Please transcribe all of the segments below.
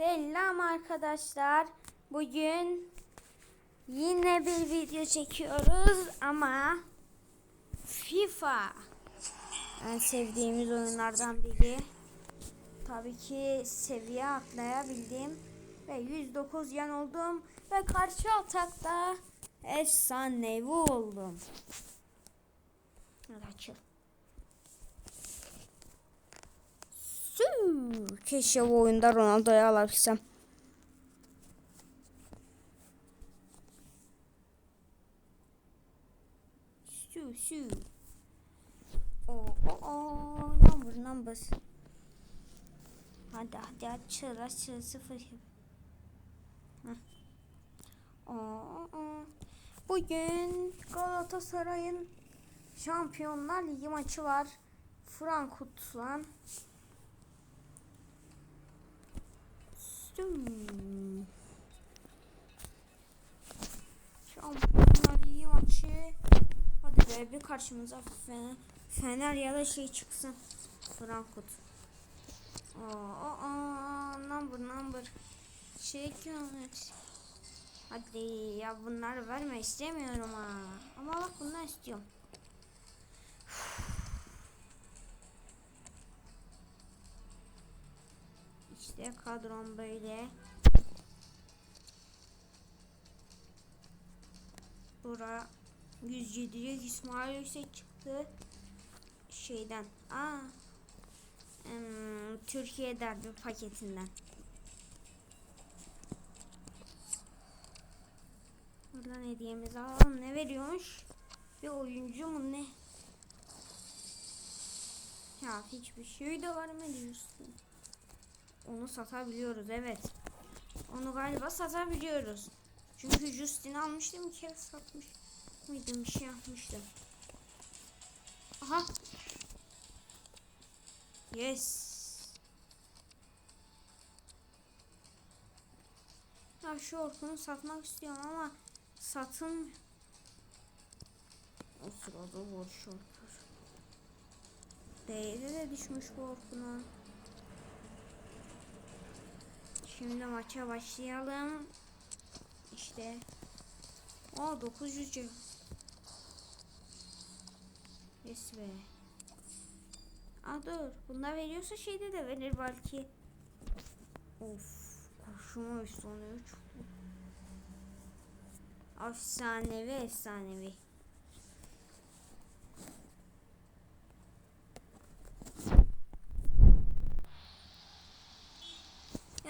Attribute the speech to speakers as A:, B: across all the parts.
A: Selam arkadaşlar. Bugün yine bir video çekiyoruz ama FIFA en sevdiğimiz oyunlardan biri. Tabii ki seviye atlayabildim ve 109 yan oldum ve karşı atakta efsanevi oldum. Hadi. Keşke bu oyunda Ronaldo'yu alabilsem. Sü sü. O o o number numbers. Hadi hadi açıl açıl sıfır. O o. Bugün Galatasaray'ın Şampiyonlar Ligi maçı var. Frankfurt'la Hmm. Şampiyonlar Ligi maçı. Hadi be bir karşımıza Fener, Fener ya da şey çıksın. Frankfurt. Oo, oo, number number. Şey kilometre. Hadi ya bunları verme istemiyorum ha. Ama bak bunları istiyorum. İşte kadrom böyle. Bura 107'lik İsmail Yüksek çıktı. Şeyden. Aa. Türkiye derbi paketinden. Buradan hediyemizi alalım. Ne veriyormuş? Bir oyuncu mu ne? Ya hiçbir şey de vermedi üstüne. Onu satabiliyoruz evet. Onu galiba satabiliyoruz. Çünkü Justin almıştım bir kere satmış mıydım bir şey yapmıştım. Aha. Yes. Ya şu orkunu satmak istiyorum ama satın o sırada boş orkur. Değeri de düşmüş bu orkunun. Şimdi maça başlayalım. İşte. Aa 900 C. Yes be. Aa dur. Bunlar veriyorsa şeyde de verir belki. Of. Kurşuma üstlanıyor. Çok. Efsanevi efsanevi.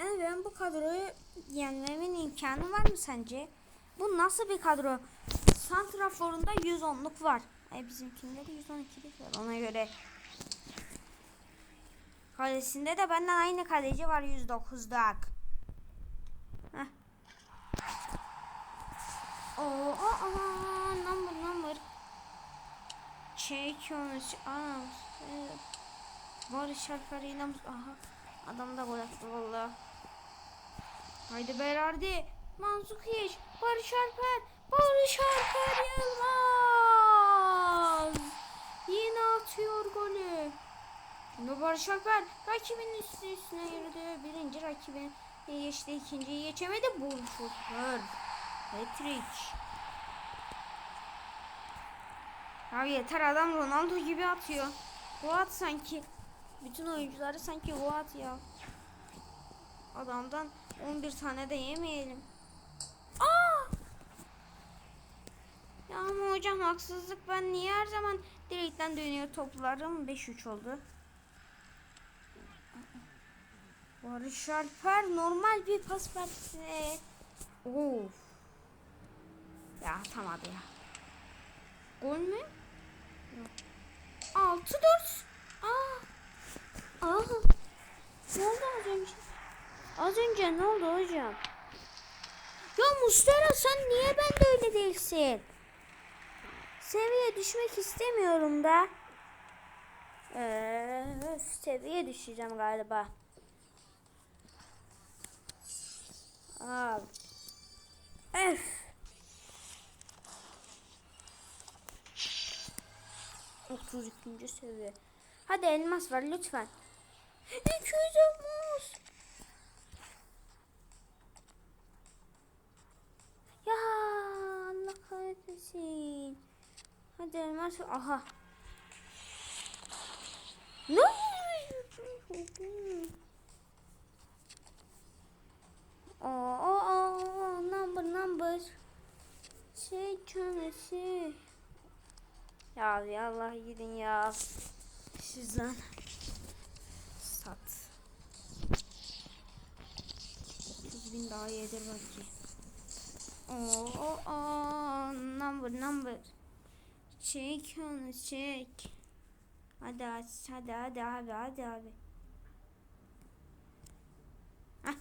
A: Yani ben bu kadroyu yenmemin imkanı var mı sence? Bu nasıl bir kadro? Santrafor'unda 110'luk var. E bizimkinde de 112'lik var ona göre. Kalesinde de benden aynı kaleci var 109'dak. Heh. Oo, aa, number number. Çekiyoruz. Aa. Barış Alper'in aha adam da gol attı valla. Haydi Berardi. Manzukic. Barış Alper. Barış Alper Yılmaz. Yine atıyor golü. Şimdi Barış Alper rakibin üstü üstüne yürüdü. Birinci rakibin geçti. ikinciyi geçemedi. Barış Alper. Patrick. Ya yeter adam Ronaldo gibi atıyor. Bu sanki. Bütün oyuncuları sanki bu ya. Adamdan 11 tane de yemeyelim. Aa! Ya ama hocam haksızlık ben niye her zaman direkten dönüyor toplarım 5-3 oldu. Barış Alper normal bir pas verse. Of. Ya atamadı ya. Gol mü? Yok. 6-4. Aa. Aa. Ne oldu az önce? Az önce ne oldu hocam? Ya Mustera sen niye ben de öyle değilsin? Seviye düşmek istemiyorum da. Ee, seviye düşeceğim galiba. Al. Öf. Otuz ikinci seviye. Hadi elmas var lütfen. 200 elmas. Neredesin? Hadi elmas. Aha. Ne? Oo, oo, oo, number number. Şey çönesi. Ya ya Allah gidin ya. Sizden. Sat. 30 bin daha yedir belki. Oo, oo, oo, number number. Çek onu çek. Hadi aç, hadi hadi abi hadi abi. Hah.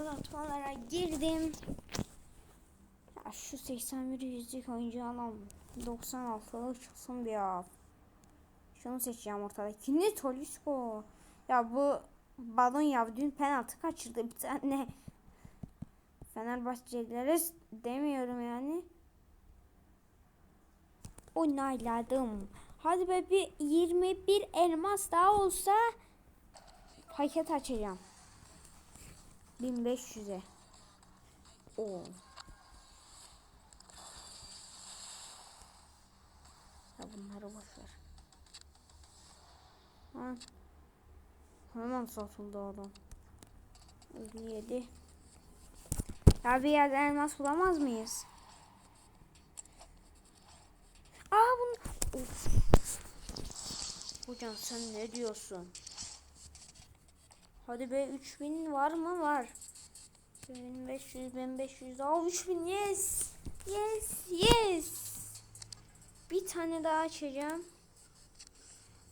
A: Uzatmalara girdim. Ya şu 81 yüzlük oyuncu alalım. 96 çıksın bir ya. Şunu seçeceğim ortadaki. Ne Tolisko? Ya bu balon ya dün penaltı kaçırdı bir tane. Fenerbahçelilere demiyorum yani. Onayladım. Hadi be bir 21 elmas daha olsa paket açacağım. 1500'e. Oo. Ya bunları boş ver. Ha. Hemen satıldı adam. 57. Ya bir yerden elmas bulamaz mıyız? Aa bunu... Of. Hocam sen ne diyorsun? Hadi be 3000 var mı? Var. 1500, 1500. Aa 3000 yes. Yes, yes. Bir tane daha açacağım.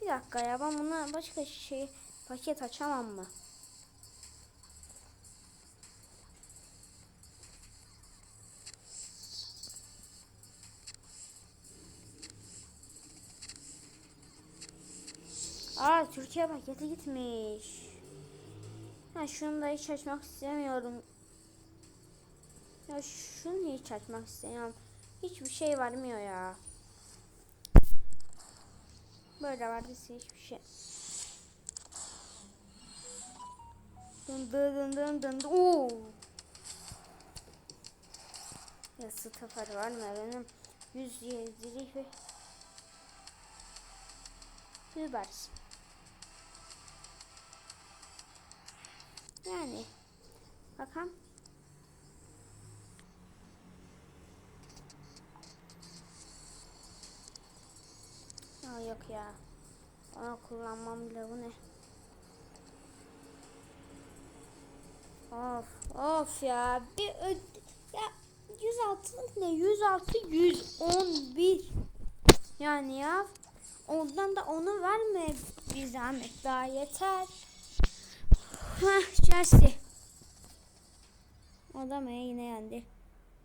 A: Bir dakika ya ben buna başka şey paket açamam mı? Aa Türkiye paketi gitmiş. Ha şunu da hiç açmak istemiyorum. Ya şunu hiç açmak istemiyorum. Hiçbir şey vermiyor ya. Böyle vardıysa hiçbir şey. Dın dın dın dın dın. Oo. Ya sıfır var mı benim? 107 ve Süpersin. Yani bakalım. Aa, yok ya. Onu kullanmam bile bu ne? Of of ya bir ya 106 ne 106 111 yani ya ondan da onu verme bir zahmet daha yeter. Hah Chelsea. Adam yine yendi.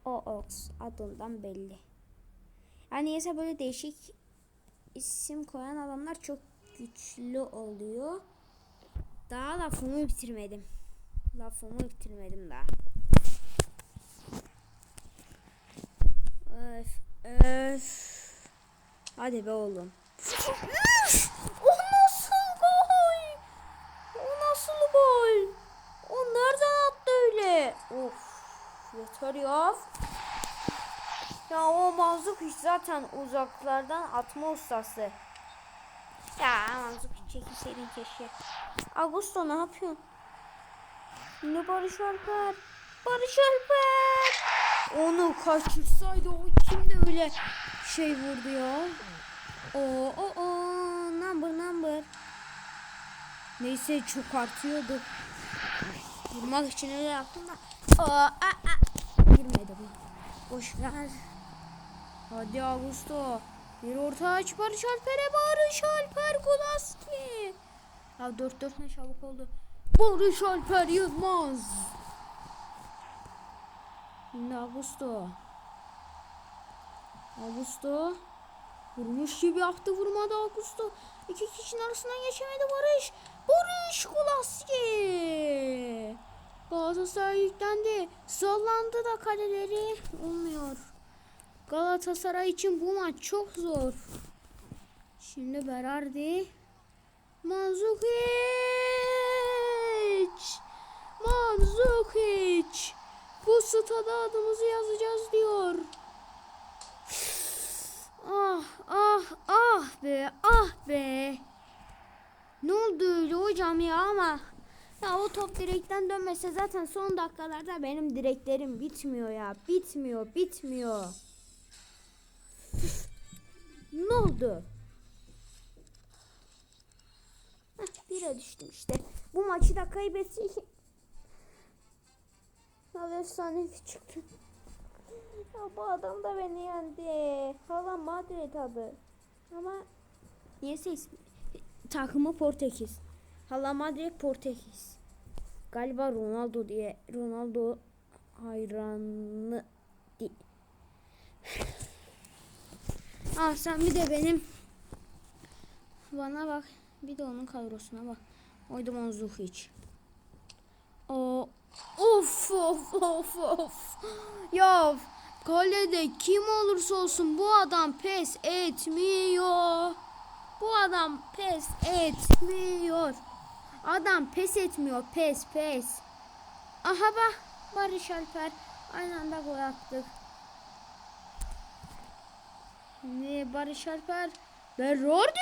A: O Ox adından belli. Yani ise böyle değişik isim koyan adamlar çok güçlü oluyor. Daha lafımı bitirmedim. Lafımı bitirmedim daha. Öf, öf. Hadi be oğlum. o nasıl gol? O nasıl gol? O nereden attı öyle? Of. Yeter ya. Ya o mazluk hiç zaten uzaklardan atma ustası. Ya mazluk çekilseydin keşke. Augusto ne yapıyorsun? Yine Barış Alper. Barış Alper. Onu kaçırsaydı o kimde öyle şey vurdu ya. O o o number number. Neyse çok artıyordu. Vurmak için öyle yaptım da. Aa, a, a. Girmedi bu. Boş ver. Hadi Augusto. Bir orta aç Barış Alper'e Barış Alper Kulaski. Ya 4 4 ne çabuk oldu. Barış Alper Yılmaz. Şimdi Augusto. Augusto. Vurmuş gibi yaptı vurmadı Augusto. İki kişinin arasından geçemedi Barış. Barış Kulaski. Galatasaray yüklendi. Sallandı da kaleleri. Olmuyor. Galatasaray için bu maç çok zor. Şimdi Berardi. Manzukic. Manzukic. stada adımızı yazacağız diyor. Ah ah ah be ah be. Ne oldu öyle hocam ya ama ya o top direkten dönmese zaten son dakikalarda benim direklerim bitmiyor ya. Bitmiyor, bitmiyor. ne oldu? Heh, bire düştüm işte. Bu maçı da kaybetsek ya efsane çıktı. Ya bu adam da beni yendi. Hala Madrid adı. Ama niyeyse ismi. Takımı Portekiz. Hala Madrid Portekiz. Galiba Ronaldo diye. Ronaldo hayranı ah sen bir de benim bana bak. Bir de onun kadrosuna bak. Oydu hiç. O of of of of. Ya kalede kim olursa olsun bu adam pes etmiyor. Bu adam pes etmiyor. Adam pes etmiyor. Pes pes. Aha bak Barış Alper aynı anda gol attık. Şimdi Barış Alper Berardi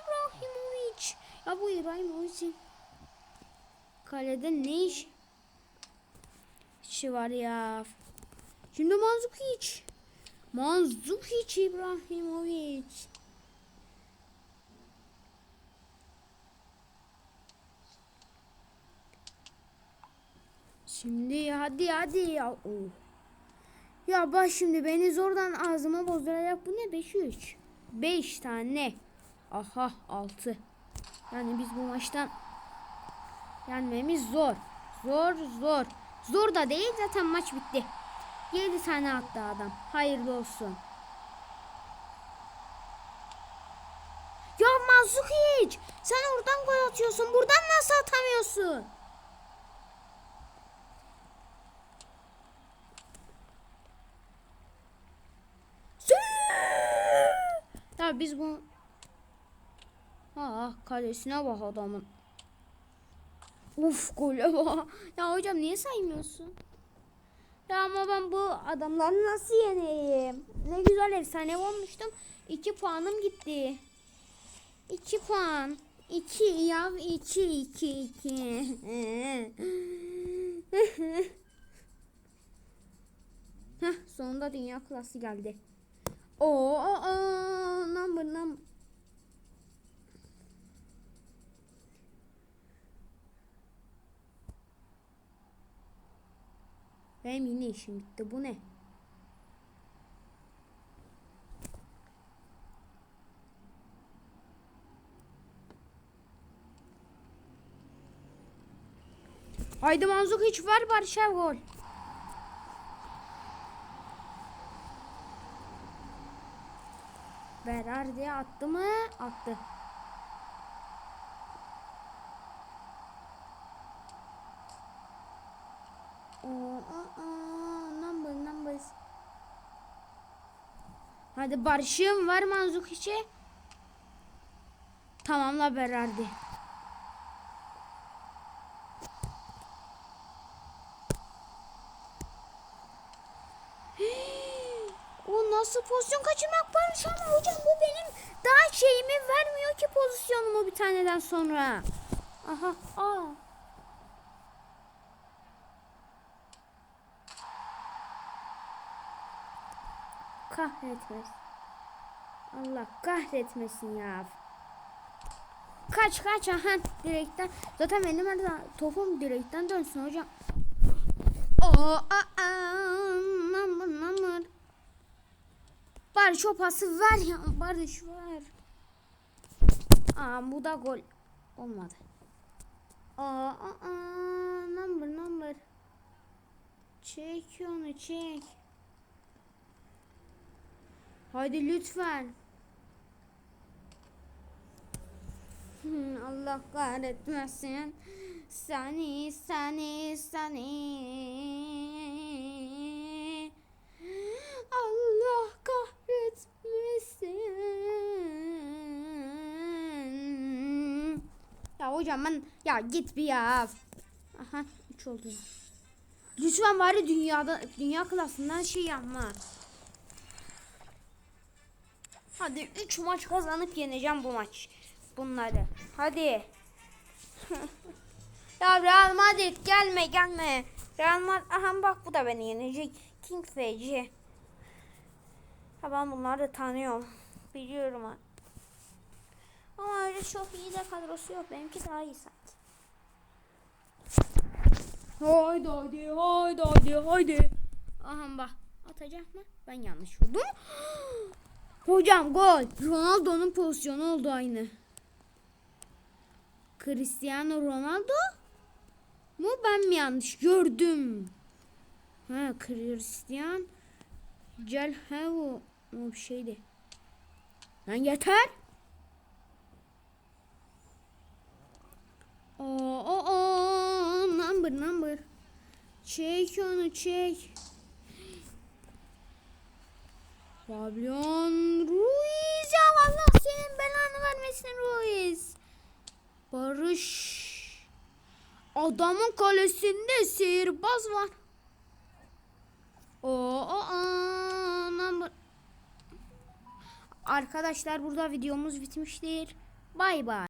A: İbrahimovic. Ya bu İbrahimovic'in kalede ne iş işi var ya. Şimdi Manzukic. Manzukic İbrahimovic. Şimdi hadi hadi ya. Oh. Ya bak şimdi beni zordan ağzıma bozduracak. Bu ne? 5 3. 5 tane. Aha 6. Yani biz bu maçtan yenmemiz zor. Zor zor. Zor da değil zaten maç bitti. 7 tane attı adam. Hayırlı olsun. Ya Manzukic sen oradan gol atıyorsun. Buradan nasıl atamıyorsun? Ya biz bu Ha kalesine bak adamın. Uf bak. Ya hocam niye saymıyorsun? Ya ama ben bu adamları nasıl yeneyim? Ne güzel efsane olmuştum. 2 puanım gitti. 2 puan. 2 ya 2 2 2. Heh, sonunda dünya klası geldi. Oo, oo, number number. Benim yine işim bitti. Bu ne? Haydi Manzuk hiç var Barış'a gol. Berardi attı mı? Attı. Oo, aa, aa, number numbers. Hadi Barış'ım var Manzuk içi. Tamamla Berardi. O nasıl pozisyon kaçırmak Barış ama hocam bu benim daha şeyimi vermiyor ki pozisyonumu bir taneden sonra. Aha aa. Kahretmesin. Allah kahretmesin ya. Kaç kaç aha direkten. Zaten benim zaman topum direkten dönsün hocam. Oo aa namır namır. Barış o pası ver ya. Barış ver. Aa bu da gol. Olmadı. Aa aa number number. Çek onu çek. Haydi lütfen. Hmm, Allah kahretmesin. Seni seni seni. Allah kahretmesin. Ya hocam ben ya git bir ya. Aha 3 oldu. Lütfen bari dünyada dünya klasından şey yapma. Hadi 3 maç kazanıp yeneceğim bu maç. Bunları. Hadi. ya Real Madrid gelme gelme. Real Madrid aha bak bu da beni yenecek. King FC. Ha ben bunları da tanıyorum. Biliyorum ha. Ama öyle çok iyi de kadrosu yok. Benimki daha iyi sanki. Haydi haydi haydi haydi haydi. Aha bak atacak mı? Ben yanlış vurdum. Hocam gol. Ronaldo'nun pozisyonu oldu aynı. Cristiano Ronaldo mu ben mi yanlış gördüm? Ha Cristian Celhevo o bir şeydi. Lan yeter. Oo, oo, oo, number number. Çek onu çek. Fabian Ruiz ya Allah senin belanı vermesin Ruiz. Barış. Adamın kalesinde sihirbaz var. Oo, number. Arkadaşlar burada videomuz bitmiştir. Bay bay.